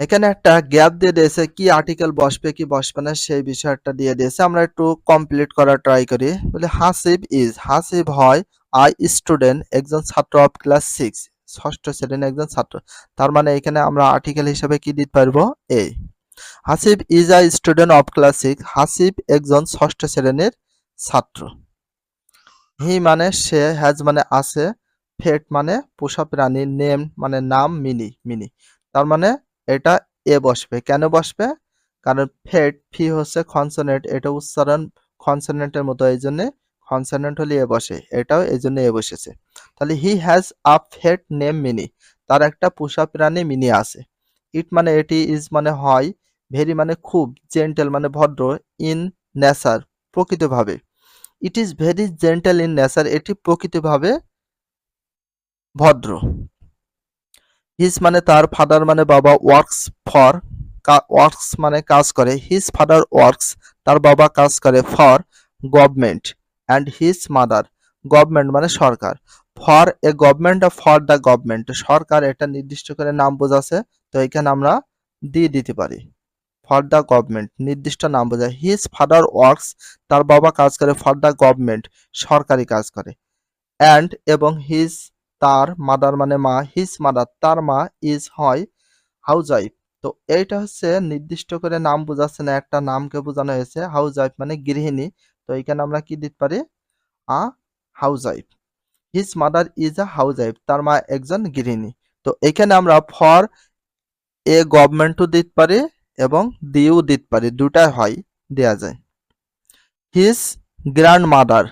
এখানে একটা গ্যাপ দিয়ে দিয়েছে, কি আর্টিকেল বসবে, কি বসবে না, সেই বিষয়টা দিয়ে দিয়েছে। আমরা একটু কমপ্লিট করার ট্রাই করি। বলে হাসিব ইজ হাসিব হয় আই স্টুডেন্ট একজন ছাত্র অফ ক্লাস সিক্স ষষ্ঠ শ্রেণির একজন ছাত্র। তার মানে এখানে আমরা আর্টিকেল হিসেবে কি দিতে পারব? এ Hasib is a student of class six Hasib একজন ষষ্ঠ শ্রেণির ছাত্র। হি মানে সে হ্যাজ মানে আছে ফেট মানে পোষা প্রাণী নেম মানে নাম মিনি মিনি তার মানে এটা এ বসবে। কেন বসবে? কারণ ফেট, ফি হচ্ছে কনসোনেন্ট এটা উচ্চারণ কনসোনেন্টের মতো, এই জন্যে কনসোনেন্ট হলে এ বসে, এটাও এই জন্য এ বসেছে। তাহলে he has a pet name Mini তার একটা পোষা প্রাণী মিনি আছে। ইট মানে এটি ইজ মানে হয় ভেরি মানে খুব জেন্টেল মানে ভদ্র in nature প্রকৃতভাবে। It is very gentle in nature এটি প্রকৃতভাবে ভদ্র। হিজ মানে তার ফাদার মানে বাবা ওয়ার্কস ফর ওয়ার্কস মানে কাজ করে। হিজ ফাদার ওয়ার্কস তার বাবা কাজ করে for government and his mother government মানে সরকার। For a government for the government সরকার এটা নির্দিষ্ট করে নাম বোঝাচ্ছে, তো এখানে আমরা দিয়ে দিতে পারি। ফর দ্য গভর্নমেন্ট নির্দিষ্ট নাম বোঝায়। হিজ ফাদার ওয়ার্কস তার বাবা কাজ করে ফর দ্য গভর্নমেন্ট সরকারি কাজ করে। অ্যান্ড এবং হিজ তার মাদার মানে মা হিজ মাদার তার মা ইজ হয় হাউস ওয়াইফ তো এইটা হচ্ছে নির্দিষ্ট করে নাম বোঝাচ্ছে না, একটা নামকে বোঝানো হয়েছে। হাউস ওয়াইফ মানে গৃহিণী। তো এখানে আমরা কি দিতে পারি? A housewife his mother is a housewife তার মা একজন গৃহিণী। তো এখানে আমরা ফর এ গভর্নমেন্টও দিতে পারি এবং দিয়েও দিতে পারি, দুটাই হয়, দেয়া যায়। হিজ গ্র্যান্ড মাদার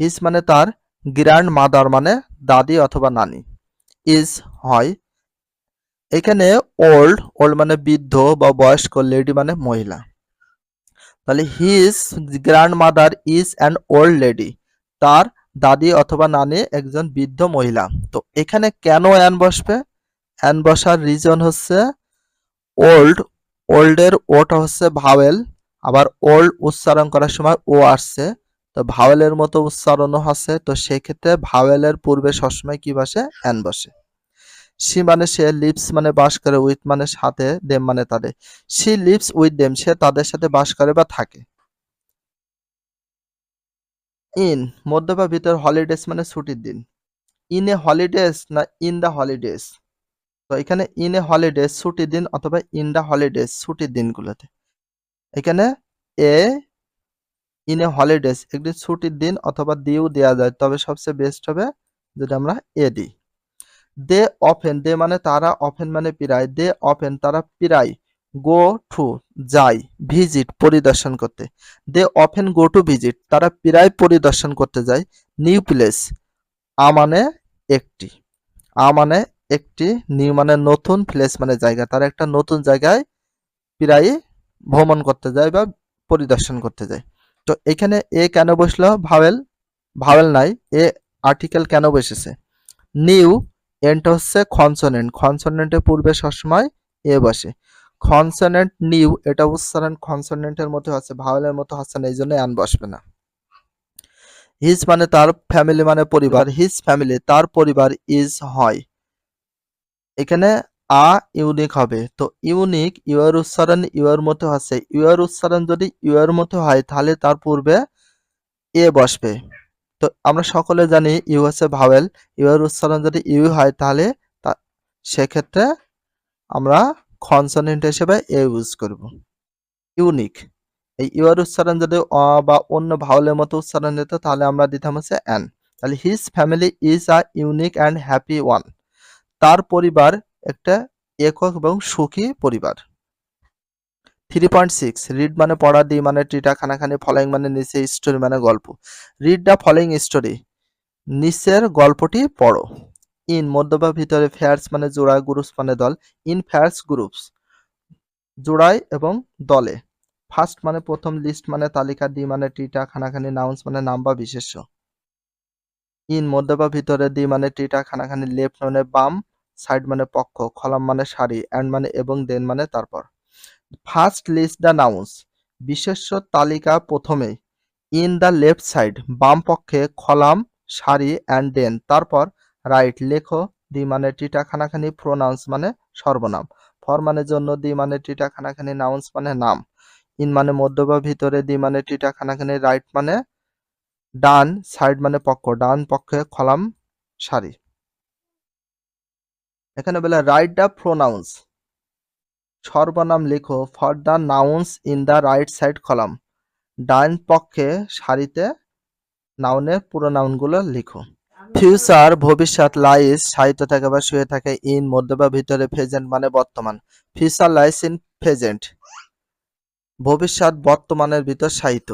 হিজ মানে তার গ্র্যান্ড মাদার মানে দাদি অথবা নানি, ইজ, হয়। এখানে ওল্ড ওল্ড মানে বৃদ্ধ বা বয়স্ক, লেডি মানে মহিলা। তাহলে his grandmother is an old lady, তার দাদি অথবা নানি একজন বৃদ্ধ মহিলা। তো এখানে কেন অ্যান বসবে? অ্যান বসার রিজন হচ্ছে ওল্ড, ওল্ডের ওটা হচ্ছে ভাওয়েল, আবার ওল্ড উচ্চারণ করার সময় ও আসছে। তো ভাওয়েলের মতো উচ্চারণও আছে, তো সেক্ষেত্রে ভাওয়েলের পূর্বে সবসময় কি বসে? অ্যান বসে। সি মানে সে, লিপস মানে বাস করে, উইথ মানে সাথে, দেম মানে তাদের। সি লিপস, উইথ দেম, সে তাদের সাথে বাস করে বা থাকে। ইন, মধ্য বা ভিতর হলিডেজ মানে ছুটির দিন। ইন এ হলিডেজ না ইন দ্য হলিডেজ তো এখানে ইন এ হলিডেজ ছুটির দিন অথবা ইন দ্য হলিডেজ ছুটির দিনগুলোতে। এখানে এ ইন এ হলিডেজ একটি ছুটির দিন অথবা দিয়েও দেওয়া যায়, তবে সবচেয়ে বেস্ট হবে যদি আমরা এ দিই। দে অফেন দে মানে তারা অফেন মানে প্রায় দে অফেন তারা প্রায় গো টু যায় ভিজিট পরিদর্শন করতে। They often go to visit তারা প্রায় পরিদর্শন করতে যায় নিউ প্লেস আ মানে একটি। আ মানে একটি নিউ মানে নতুন প্লেস মানে জায়গা, তারা একটা নতুন জায়গায় প্রায় ভ্রমণ করতে যায় বা পরিদর্শন করতে যায়। তো এখানে এ কেন বসল? ভাওয়েল ভাওয়েল নাই, এ আর্টিকেল কেন বসেছে? নিউ এনটা হচ্ছে কনসোনেন্ট কনসোনেন্টের পূর্বে সবসময় এ বসে। কনসোনেন্ট নিউ, এটা উচ্চারণ কনসোনেন্টের মতো আছে, ভাওয়েলের মতো হচ্ছে না, এই জন্য অ্যান বসবে না। হিজ মানে তার ফ্যামিলি মানে পরিবার হিজ ফ্যামিলি তার পরিবার ইজ হয়। এখানে আ ইউনিক হবে। তো ইউনিক, ইউর উচ্চারণ, ইউর মতো আছে। ইউর উচ্চারণ যদি ইউর মতো হয়, তাহলে তার পূর্বে এ বসবে। তো আমরা সকলে জানি ইউ হচ্ছে ভাওয়েল। ইউর উচ্চারণ যদি ইউ হয়, তাহলে সেক্ষেত্রে আমরা কনসোনেন্ট হিসেবে এ ইউজ করব। ইউনিক। এই ইউর উচ্চারণ যদি অ বা অন্য ভাওয়েলের মতো উচ্চারণ দিত, তাহলে আমরা দিতাম হচ্ছে অ্যান তাহলে his family is a unique and happy one তার পরিবার একটা একক এবং সুখী পরিবার। থ্রি পয়েন্ট সিক্স রিড মানে পড়া, দি মানে টিটা, খানাখানি ফলোয়িং মানে নিচে স্টোরি মানে গল্প। রিড দ্য ফলোয়িং স্টোরি নিচের গল্পটি পড়ো। ইন মধ্য বা ভিতরে ফেয়ার্স মানে জোড়া গ্রুপস মানে দল। ইন ফেয়ার্স গ্রুপস জোড়ায় এবং দলে। ফার্স্ট মানে প্রথম লিস্ট মানে তালিকা, দি মানে টিটা, খানাখানি নাউন্স মানে নাম বা বিশেষ্য। ইন মধ্য বা ভিতরে, দি মানে টিটা, খানাখানি লেফট মানে বাম সাইড মানে পক্ষ, কলাম মানে সারি অ্যান্ড মানে এবং দেন মানে তারপর। ফার্স্ট লিস্ট দ্য নাউন্স বিশেষ্য তালিকা প্রথমে ইন দ্য লেফট সাইড, বাম পক্ষে কলাম, সারি অ্যান্ড দেন। তারপর রাইট, লেখো, দি মানে টিটা খানাখানি, প্রোনাউন্স মানে সর্বনাম। ফর মানে জন্য, দি মানে টিটা খানাখানি নাউন্স মানে নাম। ইন মানে মধ্য বা ভিতরে, দি মানে টিটা খানাখানি, রাইট মানে ডান, সাইড মানে পক্ষ, ডান পক্ষে কলাম, সারি। এখানে বলে রাইট দ্য প্রোনাউন্স সর্বনাম লিখো for the nouns in the right side column ডান পক্ষে সারিতে নাউনের পুরো নাউনগুলো লিখো। ফিউচার ভবিষ্যৎ লাইস সাহিত্য থাকে বা শুয়ে থাকে ইন মধ্য বা ভিতরে প্রেজেন্ট মানে বর্তমান। ফিউচার লাইস ইন প্রেজেন্ট ভবিষ্যৎ, বর্তমানের ভিতর সাহিত্য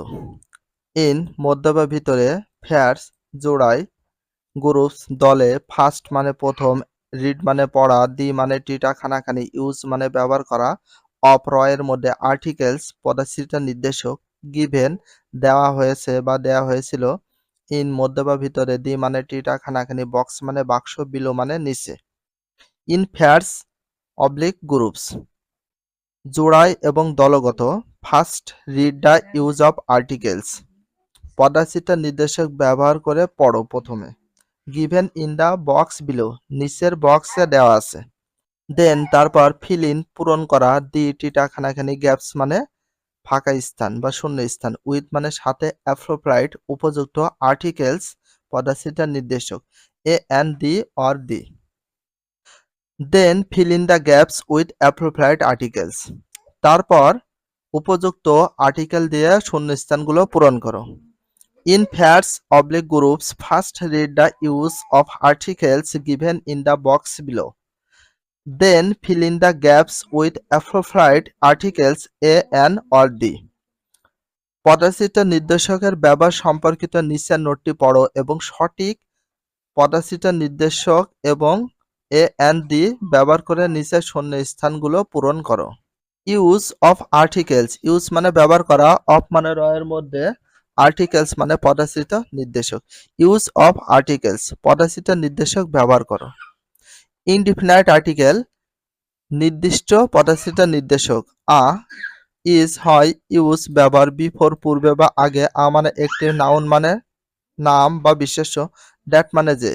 ইন মধ্য বা ভিতরে ফেয়ার্স জোড়ায় গ্রুপস দলে ফার্স্ট মানে প্রথম রিড মানে পড়া দি মানে টিটা খানাখানি ইউজ মানে ব্যবহার করা অফ রয়ের মধ্যে আর্টিকেলস পদাশ্রিত নির্দেশক গিভেন দেওয়া হয়েছে বা দেওয়া হয়েছিল ইন মধ্য বা ভিতরে দি মানে টিটা খানাখানি বক্স মানে বাক্স বিলো মানে নিচে। ইন ফেয়ার্স অবলিক গ্রুপস জোড়ায় এবং দলগত first read the use of articles পদাশ্রিত নির্দেশক ব্যবহার করে পড়ো প্রথমে। Given in the box below নিচের বক্সে দেওয়া আছে। দেন তারপর ফিল ইন পূরণ করা দি টিটা খানাখানি গ্যাপস মানে ফাঁকা স্থান বা শূন্য স্থান উইথ মানে সাথে অ্যাপ্রোপ্রাইট উপযুক্ত আর্টিকেলস পদাশ্রিত নির্দেশক a and the or the then fill in the gaps with appropriate articles তারপর উপযুক্ত আর্টিকেল দিয়ে শূন্যস্থানগুলো পূরণ করো। In fats oblique groups first read the use of articles given in the box below then fill in the gaps with appropriate articles a an or the পদাশ্রিত নির্দেশকের ব্যবহার সম্পর্কিত নিচের নোটটি পড়ো এবং সঠিক পদাশ্রিত নির্দেশক এবং এ অ্যান্ড ডি ব্যবহার করে নিচের শূন্য স্থানগুলো পূরণ করো। ইউজ অফ আর্টিকেলস ইউজ মানে ব্যবহার করা অফ মানে রয়ের মধ্যে আর্টিকেলস মানে পদাশ্রিত নির্দেশক। ইউজ অফ আর্টিকেলস পদাশ্রিত নির্দেশক ব্যবহার করো। ইনডিফিনাইট আর্টিকেল নির্দিষ্ট পদাশ্রিত নির্দেশক। আ ইজ হয় ইউজ ব্যবহার বিফোর পূর্বে বা আগে, আ মানে একটি নাউন মানে নাম বা বিশেষ্য। ড্যাট মানে যে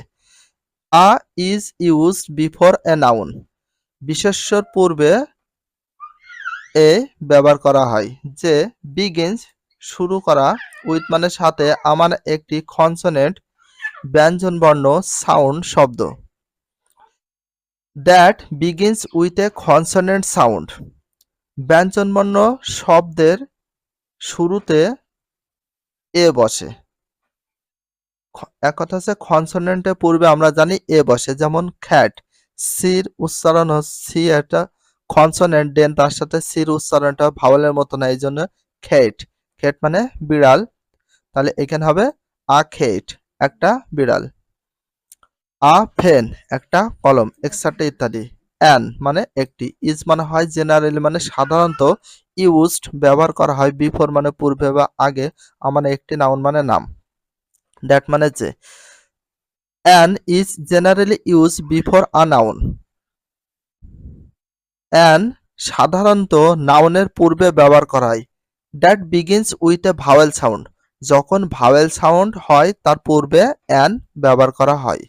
a is use before a noun বিশেষ্যর পূর্বে এ ব্যবহার করা হয়। যে বিগিনস শুরু করা উইথ মানে সাথে আমার একটি কনসোনেন্ট ব্যঞ্জনবর্ণ সাউন্ড শব্দ। That begins with a consonant sound ব্যঞ্জনবর্ণ শব্দের শুরুতে এ বসে। এক কথা হচ্ছে কনসোনেন্টের পূর্বে আমরা জানি এ বসে, যেমন খ্যাট সির উচ্চারণ সি একটা কনসোনেন্ট দেন তার সাথে সির উচ্চারণটা ভাওয়ালের মতো না এই জন্য খেট খেট মানে বিড়াল। তাহলে এখানে হবে আ খেট একটা বিড়াল। আ ফেন, একটা কলম, এক্সট্রা ইত্যাদি। অ্যান মানে একটি। ইজ মানে হয় জেনারেলি মানে সাধারণত ইউজড, ব্যবহার করা হয় বিফোর মানে পূর্বে বা আগে মানে একটি নাউন মানে নাম। দ্যাট মানে যে an is generally use before a noun. An সাধারণত নাউনের পূর্বে ব্যবহার করা হয়। That begins with a vowel sound যখন ভাওয়েল সাউন্ড হয়, তার পূর্বে অ্যান ব্যবহার করা হয়।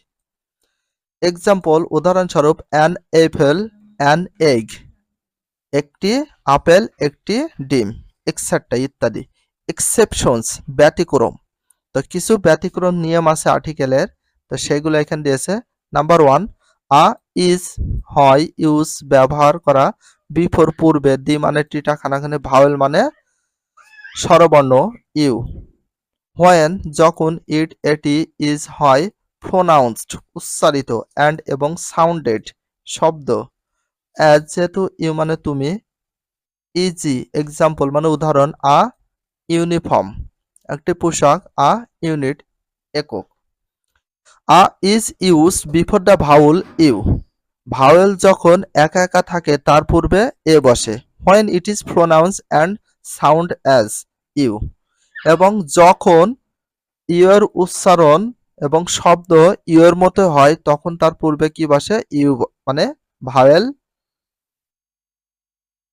এক্সাম্পল উদাহরণস্বরূপ অ্যান এপেল অ্যান এগ একটি আপেল, একটি ডিম এক্সেট্রা ইত্যাদি। এক্সেপশনস ব্যতিক্রম। তো কিছু ব্যতিক্রম নিয়ম আছে আর্টিকেলের তো সেগুলো এখানে দিয়েছে। নাম্বার ওয়ান আ ইজ হয় ইউজ ব্যবহার করা বিফোর পূর্বে, দি মানে টিটা, খানাখানে ভাওয়েল মানে স্বরবর্ণ, ইউ। হোয়েন যখন ইট, এটি ইজ, হয়, প্রোনাউন্সড, উচ্চারিত, অ্যান্ড এবং সাউন্ডেড, শব্দ। অ্যাজ যেহেতু ইউ মানে তুমি, ইজি এক্সাম্পল মানে উদাহরণ, আ ইউনিফর্ম, একটি পোশাক, আ ইউনিট, একক। A is use before the vowel, U. Vowel যখন একা একা থাকে, তার পূর্বে এ বসে। When it is pronounce and sound as U. এবং যখন ইউর উচ্চারণ এবং শব্দ ইউর মতো হয়, তখন তার পূর্বে কি বসে? ইউ মানে ভাওয়েল।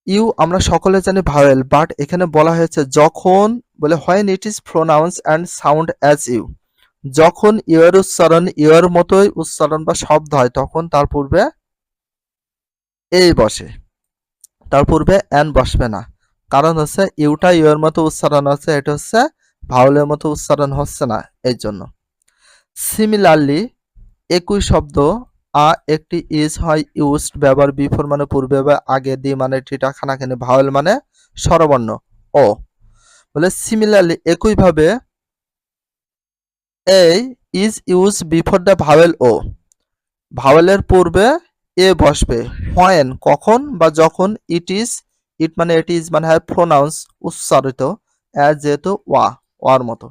ইউ আমরা সকলে জানি ভাওয়েল বাট এখানে বলা হয়েছে যখন বলে when it is pronounce and sound as U যখন ইউর উচ্চারণ ইউর মতোই উচ্চারণ বা শব্দ হয়, তখন তার পূর্বে এই বসে। তার পূর্বে অ্যান বসবে না। কারণ হচ্ছে ইউটা ইউর মতো উচ্চারণ হচ্ছে এটা হচ্ছে ভাউলের মতো উচ্চারণ হচ্ছে না এই জন্য সিমিলারলি একই শব্দ, আ, একটি ইজ, হয়, ইউজড, ব্যবহার বিফোর মানে পূর্বে বা আগে, দি মানে টিটা খানাখানি ভাওয়েল মানে স্বরবর্ণ, ও। বলে সিমিলারলি একইভাবে a is use before the vowel O. ভাওয়েলের পূর্বে, এ বসবে, হোয়েন, কখন বা যখন, ইট ইজ ইট মানে এটি ইজ মানে হয় প্রোনাউন্স উচ্চারিত অ্যাজ যেহেতু ওয়া, ওয়ার মতো।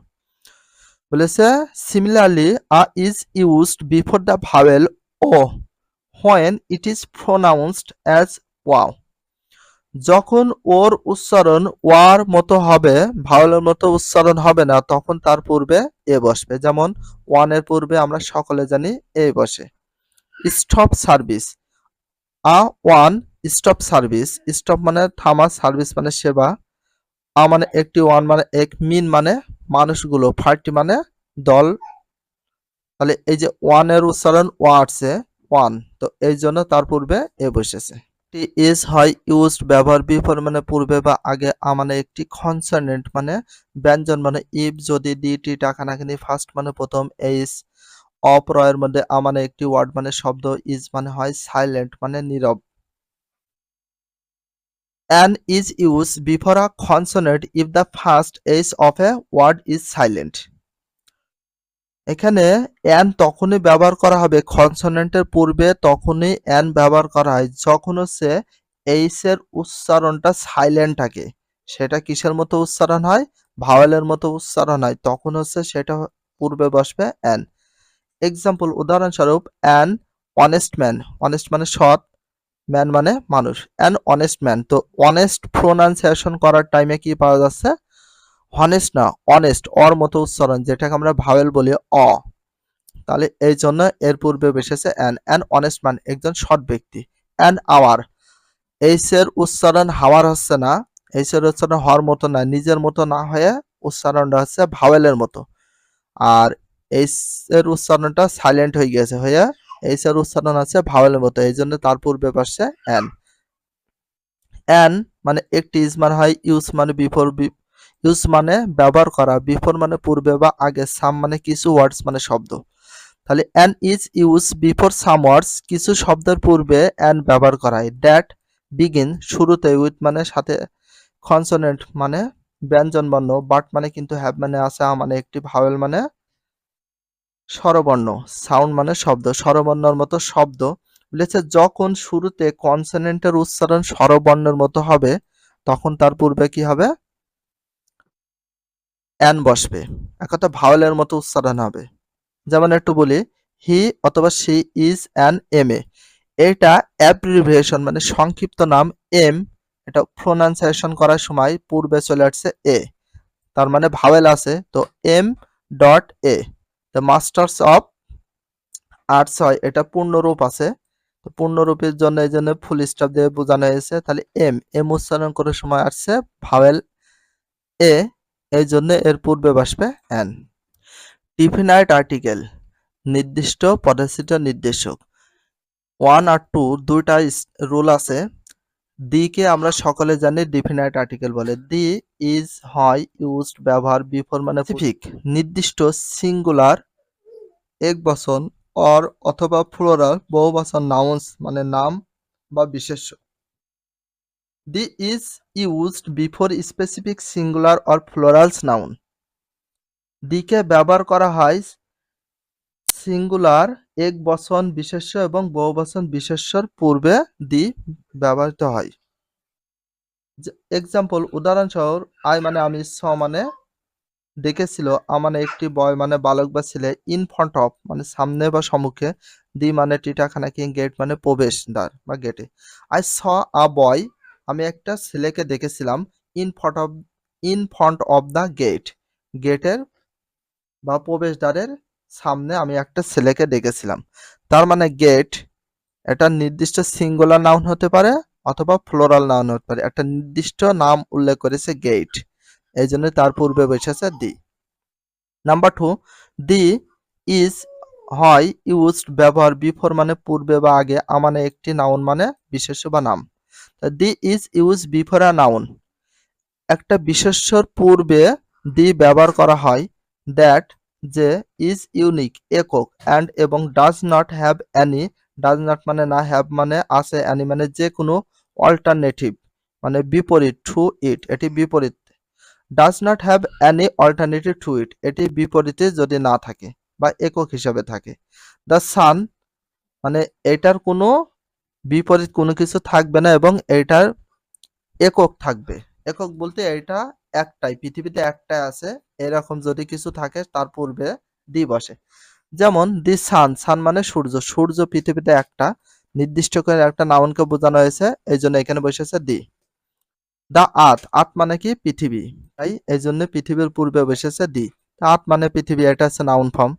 বলেছে similarly a is used before the vowel O when it is pronounced as wow যখন ওর উচ্চারণ ওয়ার মতো হবে ভাওয়েলের মতো উচ্চারণ হবে না, তখন তার পূর্বে এ বসবে। যেমন ওয়ানের পূর্বে আমরা সকলে জানি এ বসে। Stop service a one stop service stop মানে থামা সার্ভিস মানে সেবা, আ মানে একটি ওয়ান মানে এক মিন মানে মানুষগুলো ফার্টি মানে দল। তাহলে এই যে ওয়ানের উচ্চারণ ওয়া আসছে ওয়ান তো এই জন্য তার পূর্বে এ বসেছে। টি ইজ হয় ইউজড ব্যবহার বিফোর মানে পূর্বে বা আগে, আ মানে একটি কনসার্নেন্ট মানে ব্যঞ্জন মানে ইফ যদি ডি টি টাকা নাকিনি ফার্স্ট মানে প্রথম এইস অপ্রয়ের মধ্যে, আ মানে একটি ওয়ার্ড মানে শব্দ ইজ মানে হয় সাইলেন্ট মানে নীরব। An is used before a consonant if the first s of a word is silent. এখানে অ্যান তখনই ব্যবহার করা হবে কনসোনেন্টের পূর্বে তখনই অ্যান ব্যবহার করা হয়, যখন হচ্ছে এইস এর উচ্চারণটা সাইলেন্ট থাকে। সেটা কিসের মতো উচ্চারণ হয়? ভাওয়েলের মতো উচ্চারণ হয়। তখন হচ্ছে সেটা পূর্বে বসবে অ্যান এক্সাম্পল উদাহরণস্বরূপ অ্যান অনেস্ট ম্যান অনেস্ট মানে সৎ। ম্যান মানে মানুষ অ্যান অনেস্ট ম্যান তো অনেস্ট প্রোনাউন্সিয়েশন করার টাইমে কি পাওয়া যাচ্ছে? হনেস্ট না অনেস্ট অর মতো উচ্চারণ, যেটাকে আমরা ভাওয়েল বলি, অ। তাহলে এই জন্য এর পূর্বে বসেছে অ্যান অ্যান অনেস্ট ম্যান একজন সৎ ব্যক্তি। অ্যান আওয়ার এইস এর উচ্চারণ হাওয়ার হচ্ছে না এইস এর উচ্চারণ হওয়ার মতো না, নিজের মতো না হয়ে উচ্চারণটা হচ্ছে ভাওয়েলের মতো। আর এইস এর উচ্চারণটা সাইলেন্ট হয়ে গেছে হয়ে এইস এর উচ্চারণ আছে ভাওয়েলের মতো এই জন্য তার পূর্বে বসছে অ্যান অ্যান মানে একটি ইজ মানে হয় ইউজ মানে বিফোর ইউজ মানে ব্যবহার করা, বিফোর মানে পূর্বে বা আগে, সাম মানে কিছু ওয়ার্ডস মানে শব্দ। তাহলে an is use before some words কিছু শব্দের পূর্বে অ্যান ব্যবহার করা হয়। দ্যাট বিগিন শুরুতে উইথ মানে সাথে কনসোনেন্ট মানে ব্যঞ্জন বর্ণ বাট মানে কিন্তু হ্যাভ মানে আছে, আ মানে একটি ভাওয়েল মানে স্বরবর্ণ সাউন্ড মানে শব্দ, স্বরবর্ণর মতো শব্দ বলেছে যখন শুরুতে কনসোনেন্টের উচ্চারণ স্বরবর্ণের মতো হবে, তখন তার পূর্বে কি হবে? অ্যান বসবে, এক কথা ভাওয়েলের মতো উচ্চারণ হবে। যেমন একটু বলি হি অথবা she is an M A এটা অ্যাপ্রিভিয়েশন মানে সংক্ষিপ্ত নাম এম এটা প্রোনাউন্সিয়েশন করার সময় পূর্বে চলে আসছে এ তার মানে ভাওয়েল আছে, তো M dot A the masters of arts হয়, এটা পূর্ণরূপ আছে। তো পূর্ণরূপের জন্য এই জন্য ফুল স্টপ দিয়ে বোঝানো হয়েছে। তাহলে এম এম উচ্চারণ করার সময় আসছে ভাওয়েল এ এই জন্য এর পূর্বে বসবে অ্যান ডিফিনাইট আর্টিকেল নির্দিষ্ট পদচিত নির্দেশক। ওয়ান আর টু দুইটা রুল আছে। দিকে আমরা সকলে জানি ডিফিনাইট আর্টিকেল বলে। দি ইজ হয় ইউজড ব্যবহার বিফোর মানে স্পেসিফিক নির্দিষ্ট সিঙ্গুলার এক বচন অর অথবা ফ্লোরাল বহু বচন নাউন্স মানে নাম বা বিশেষ্য। The is used before specific singular or plurals noun দিকে ব্যবহার করা হয় সিঙ্গুলার এক বচন বিশেষ্য এবং বহু বচন বিশেষ্যর পূর্বে দি ব্যবহৃত হয়। এক্সাম্পল উদাহরণস্বরূপ, আই মানে আমি, স মানে ডেকেছিল, আ মানে একটি বয় মানে বালক বা ছেলে ইন ফ্রন্ট অফ মানে সামনে বা সম্মুখে দি মানে টিটাখানা কিং গেট মানে প্রবেশ দ্বার বা গেটে আই স, আ বয়, আমি একটা ছেলেকে দেখেছিলাম in front of in front of the gate গেটের বা প্রবেশদ্বারের সামনে আমি একটা ছেলেকে ডেকেছিলাম। তার মানে গেট এটা নির্দিষ্ট সিঙ্গুলার নাউন হতে পারে অথবা ফ্লোরাল নাউন হতে পারে। একটা নির্দিষ্ট নাম উল্লেখ করেছে গেট এই জন্য তার পূর্বে বসেছে the number two the is হয় ইউজড ব্যবহার বিফোর মানে পূর্বে বা আগে, আ মানে একটি নাউন মানে বিশেষ বা নাম। The is use before a noun একটা বিশেষ্যর পূর্বে দি ব্যবহার করা হয় দ্যাট যে ইজ ইউনিক একক অ্যান্ড এবং does not have any does not মানে না হ্যাভ মানে আছে অ্যানি মানে যে কোনো অল্টারনেটিভ মানে বিপরীত টু ইট এটি বিপরীত। Does not have any alternative to it এটি বিপরীতে যদি না থাকে বা একক হিসাবে থাকে। দ্য সান মানে এটার কোনো বিপরীত কোনো কিছু থাকবে না এবং এটার একক থাকবে। একক বলতে এটা একটাই, পৃথিবীতে একটাই আছে, এরকম যদি কিছু থাকে তার পূর্বে দি বসে। যেমন, দি সান সান মানে সূর্য সূর্য পৃথিবীতে একটা, নির্দিষ্ট করে একটা নাউনকে বোঝানো হয়েছে এই জন্য এখানে বসেছে দি দা আর্থ আর্থ মানে কি? পৃথিবী, তাই এই জন্য পৃথিবীর পূর্বে বসেছে দি আর্থ মানে পৃথিবী, এটা হচ্ছে নাউন ফর্ম।